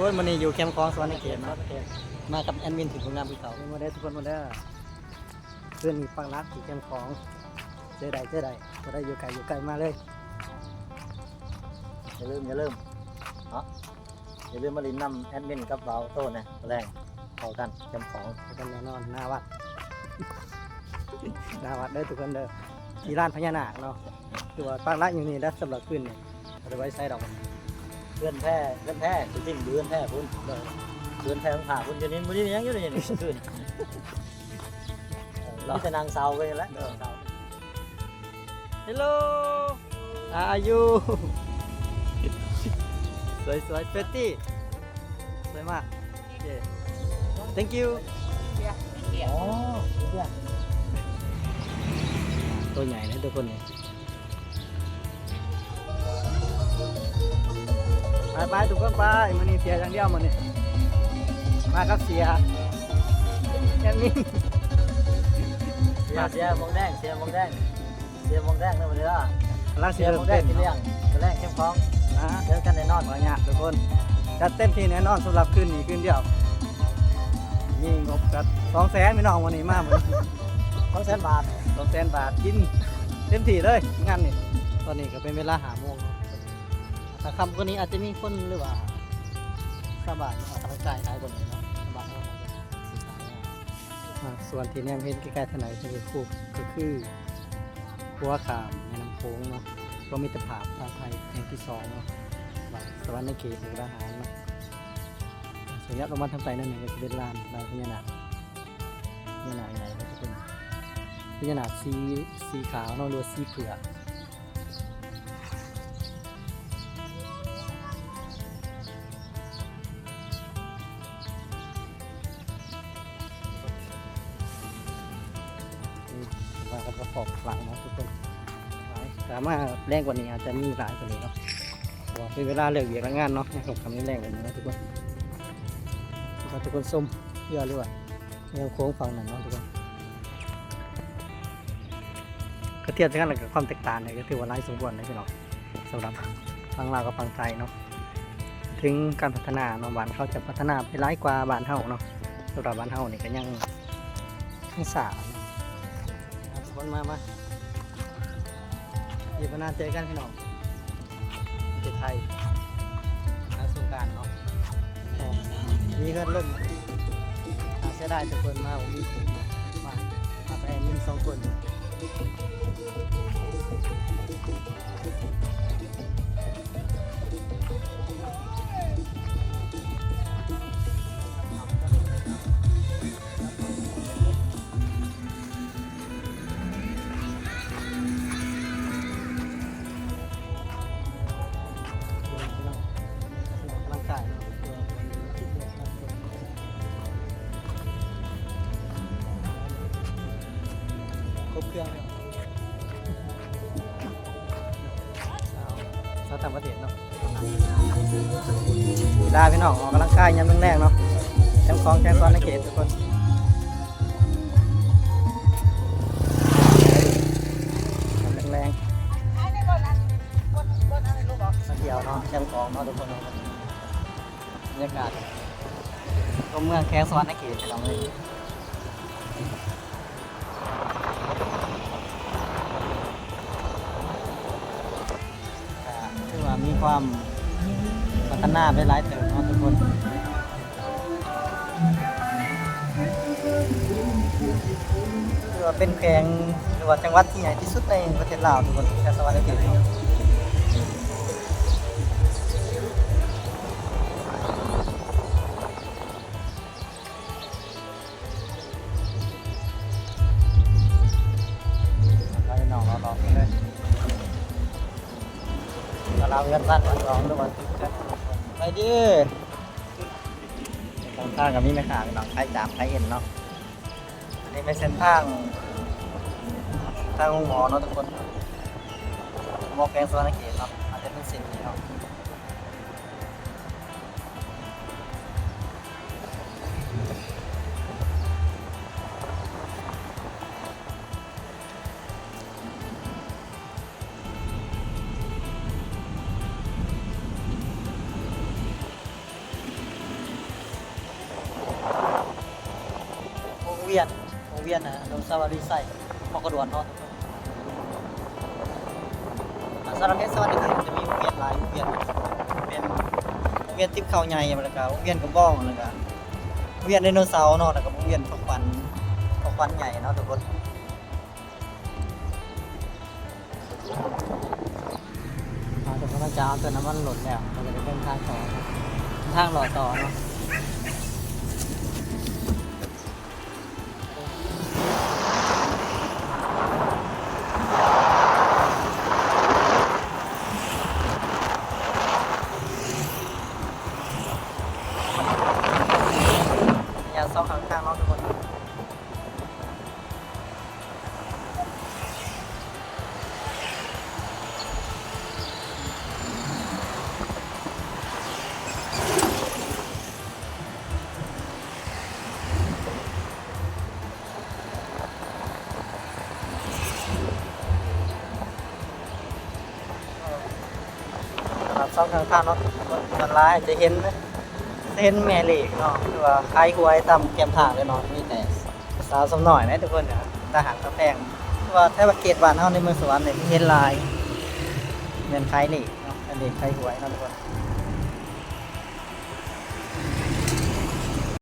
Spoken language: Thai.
คนวันนี้อยู่แคมป์คลองสวรรค์เขตเนาะมากับแอดมินถึงโรงงานภูเขามาได้ทุกคนมาได้เพื่อนมีฟังรักที่แคมป์คลองเจอใดเจอใดก็ได้อยู่ไกลอยู่ไกลมาเลยอย่าลืมอย่าลืมเนาะอย่าลืมมาลินนำแอดมินกับเบาโต้นะแรงเข้ากันจำของไปกันแน่นอนหน้าวัดหน้าวัดเด้อทุกคนเด้อที่ร้านพญานาคเนาะคือว่าฟังรักอยู่นี่ได้สำหรับขึ้นเนี่ยเอาไว้ใช้ดอก เพื่อนแพ้เพื่อนแพ้จริงๆเพื่อนแพ้พุ่นเพื่อนแพ้ต้องผ่าพุ่นอยู่นี่มุ่นี่ยังอยู่นี่นี่คืนเราจะนางเซาไปแล้ว Hello How are you สวยสวยเฟตตี้สวยมากโอเค thank you อ๋อเพื่อนตัวใหญ่นะทุกคนเนี่ย ไปไปทุกคนไปมันนี่เสียอย่างเดียวมันนี่มาครับเสียแค่นี้เสียเสียมองแดงเสียมองแดงเสียมองแดงนะวันนี้ล่ะกำลังเสีเสียยมมอองงแดแดงงที่เลี้ยงตัวแรกเข้มของนะเจอกันแน่นอน ขอเนี่ยทุกคนจัดเต็มที่แน่นอนสำหรับคืนนี้คืนเดียว มีงบกัดสองแสนพี่น้องวันนี้มาเหมือนต้องแสนบาท สองแสนบาทกินเต็มที่เลยงานนี่ตอนนี้ก็เป็นเวลาหาโมงเนาะ แต่คำกว่านี้อาจจะมีคนหรือว่าสบายออกกำลังกายหลายกว่านี้เนาะสบายมากอ่าส่วนที่แนมเห็นใกล้ๆถนนจะเป็นคู่ก็คือหัวขามแม่น้ำโขงเนาะก็มีต่ผาพชาวไทยแห่งที่สองเนาะบ้านสวรรค์ในเขตมุกดาหารเนาะส่วนยักษ์ลงมาทำใจนั่นเองก็จะเป็นลานลานพญานาคพญานาคใหญ่ก็จะเป็นพญานาคสีสีขาวเนาะหรือว่าสีเผือก กระสอบหลังนะทุกคนหลายสามารถแรงกว่านี้อาจจะมีหลายกว่านี้เนาะเพราะว่าเป็นเวลาเลิกเวียกและงานเนาะผมทำให้แรงกว่านี้นะทุกคนขอทุกคนส้มเยอะด้วยแนวโค้งฝั่งนั้นเนาะทุกคนก็เทียบกันกับความแตกต่างเนี่ยก็ถือว่าหลายสมควรณ์นะพี่น้องสำหรับฝั่งลาวกับฝั่งไทยเนาะถึงการพัฒนาเนาะบ้านเขาจะพัฒนาไปหลายกว่าบ้านเฮาเนาะสำหรับบ้านเฮานี่ก็ยังยังสาว คนมามาเดี๋ยวมานาเจอกันพี่น้องประเทศไทยทางสงการเนาะมีเงินล่มอาเสียดายแต่คนมาผมมีผมมามาไปมีสองคน เครื่องเลยสาวต่างประเทศเนาะได้พี่น้องออกกำลังกายยามแรกๆเนาะแคมป์คลองแคมป์ซ้อนในเขตทุกคนแรงๆเที่ยวเนาะแคมป์กองเนาะทุกคนบรรยากาศก็เมืองแคสวรรค์นเขตเราเลย ความพัฒนาไปหลายเติบเนาะทุกคนคือว่าเป็นแขวงหรือว่าจังหวัดที่ใหญ่ที่สุดในประเทศลาวทุกคนแคสวัสดีครับาเราเงินสั้นมาลองด้วยวันไปดิทางทางกับนี่ไม่ขาหนองไข่จามไข่เอ็นเนาะ อันนี้ไม่เส้นทางทางหมอเนาะทุกคนหมอแกงโซนเกตเนาะอาจจะเป็นสิ่งนี้เนาะ วงเวียนนะอนุสาวรีย์ไส้พอกระดวนเนาะอ่าสำหรับเทศบาลนี่จะมีวงเวียนหลายวงเวียนเวียนวงเวียนทิพย์เขาใหญ่แล้วก็วงเวียนกระบ้องแล้วก็วงเวียนไดโนเสาร์เนาะแล้วก็วงเวียนพกควันพกควันใหญ่เนาะทุกคนอ่าเดี๋ยวเราจะเอาตัวน้ำมันหล่นแล้วเราจะไปเดินทางต่อทางหล่อต่อเนาะ ครับซ่องข้างๆเนาะมันร้ายจะเห็นไหมเส้นแม่เหล็กเนาะหรือว่าคล้ายหวยตำแกมทางเลยเนาะมีแต่สาวสมหน่อยนะทุกคนเนี่ยทหารตะแพงคือว่าถ้าว่าเขตบ้านเฮาในเมืองสวรรค์เนี่ยเห็นลายเหมือนคล้ายเหล็กเนาะเป็นเหล็กคล้ายหวยเนาะทุกคน